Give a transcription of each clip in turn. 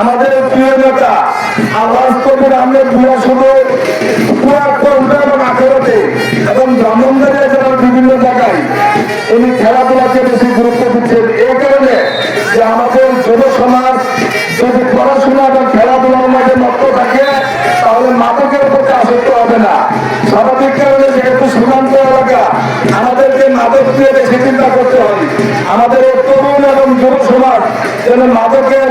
আমাদের প্রিয় নেতা আওয়াজ কবির আহমেদ ভুয়া শুধু পুরা কলকা এবং আখেরাতে এবং ব্রাহ্মণবাড়িয়া জেলার বিভিন্ন জায়গায় উনি খেলাধুলাকে বেশি গুরুত্ব দিচ্ছেন। এই কারণে যে আমাদের যুব সমাজ যদি পড়াশোনা এবং খেলাধুলার মাঝে মত্ত থাকে, তাহলে মাদকের প্রতি আসক্ত হবে না। স্বাভাবিক কারণে যেহেতু সীমান্ত এলাকা, আমাদেরকে মাদক দিয়ে বেশি চিন্তা করতে হয়। আমাদের তরুণ এবং যুব সমাজ যেন মাদকের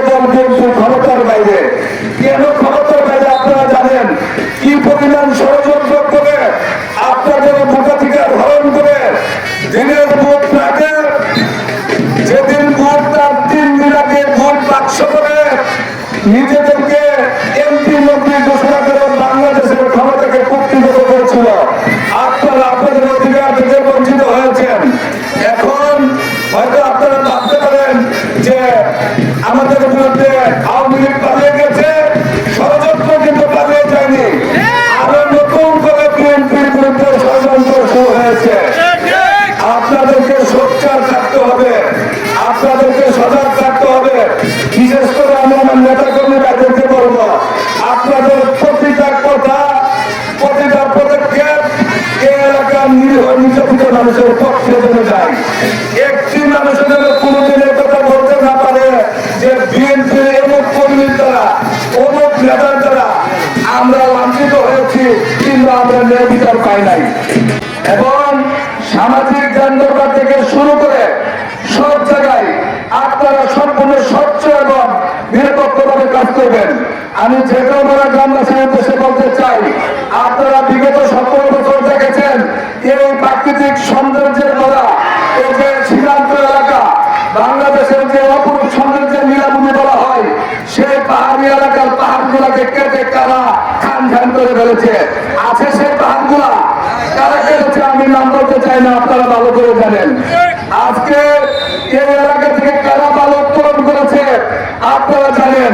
নিজেদেরকে এমপি মন্ত্রী ঘোষণা করে বাংলাদেশের ক্ষমতাকে কুক্ষিগত করেছিল। আপনারা আপনাদের অধিকার থেকে বঞ্চিত হয়েছেন। এখন হয়তো আপনারা ভাবতে পারেন যে আমাদের বিরুদ্ধে আওয়ামী লীগ পালিয়ে গেছে, ষড়যন্ত্র কিন্তু পালিয়ে যায়নি। আরও নতুন করে বিএনপির বিরুদ্ধে ষড়যন্ত্র শুরু হয়েছে। আপনাদেরকে সোচ্চার থাকতে হবে। আপনাদেরকে সজাগ থাকতে হবে। বিশেষ করে আমার নেতা কর্মী তাদেরকে বলব আপনাদের প্রতিটা কথা, প্রতিটা পদক্ষেপ এলাকার নিরীহ নির্যাতিত মানুষের পক্ষে জন্য যায়। একটি মানুষের জন্য কোনোদিন কথা বলতে না পারে যে বিএনপির অমুক কর্মীর দ্বারা অমুক নেতার দ্বারা আমরা লাঞ্ছিত হয়েছি কিংবা আমরা ন্যায় বিচার পাই নাই। এবং সামাজিক যানজট থেকে শুরু করে আমি যে কোনো গ্রামবাসীর উদ্দেশ্যে বলতে চাই, আপনারা বিগত সতেরো বছর দেখেছেন এই প্রাকৃতিক সৌন্দর্যের দ্বারা এই যে সীমান্ত এলাকা, বাংলাদেশের যে অপরূপ সৌন্দর্যের নীলাভূমি বলা হয়, সেই পাহাড়ি এলাকার পাহাড়গুলাকে কেটে কারা খান খান করে ফেলেছে। আছে সেই পাহাড়গুলা? কারা কেটেছে আমি নাম বলতে চাই না, আপনারা ভালো করে জানেন। আজকে এই এলাকা থেকে কারা বালু উত্তোলন করেছে, আপনারা জানেন।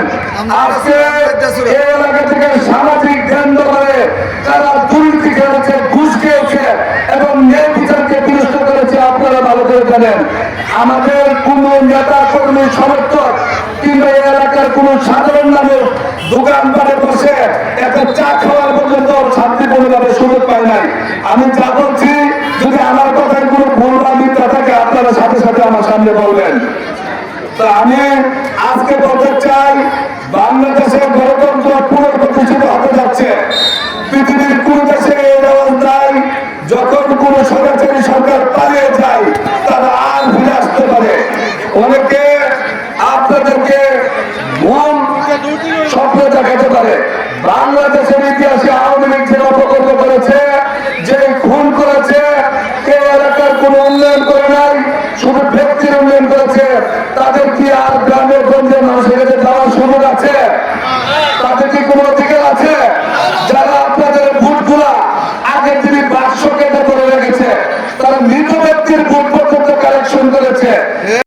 এলাকা থেকে সামাজিক কেন্দ্র করে তারা দুর্নীতি খেলেছে ঘুষ খেয়েছে এবং ন্যায় বিচারকে বিনষ্ট করেছে। আপনারা ভালো করে জানেন আমাদের কোন নেতা কর্মী সমর্থক কিংবা এলাকার কোন সাধারণ মানুষ দোকানপাটে বসে একটা চা খাওয়ার পর্যন্ত শান্তিপূর্ণভাবে সুযোগ পায় নাই। আমি যা বলছি যদি আমার কথার কোনো ভুল বা মিথ্যা থাকে আপনারা সাথে সাথে আমার সামনে বলবেন। তো আমি আজকে বলতে কোন সরকারি সরকার পালিয়ে যায়, তারা আর ফিরে আসতে পারে। অনেকে আপনাদেরকে স্বপ্ন দেখাতে পারে। বাংলাদেশের ইতিহাসে আওয়ামী লীগ যে অপকর্ম করেছে, যে খুন করেছে কেউ এলাকার কোন উন্নয়ন করে নাই, শুধু ব্যক্তির উন্নয়ন করেছে, তাদের কি আর গ্রামের